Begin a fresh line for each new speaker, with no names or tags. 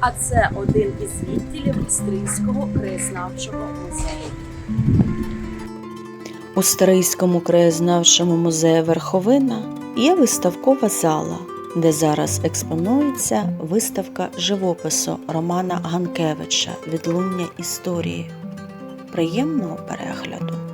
А це один із відділів Стрийського краєзнавчого музею.
У Старийському краєзнавчому музеї Верховина є виставкова зала, де зараз експонується виставка живопису Романа Ганкевича Відлуння історії. Приємного перегляду!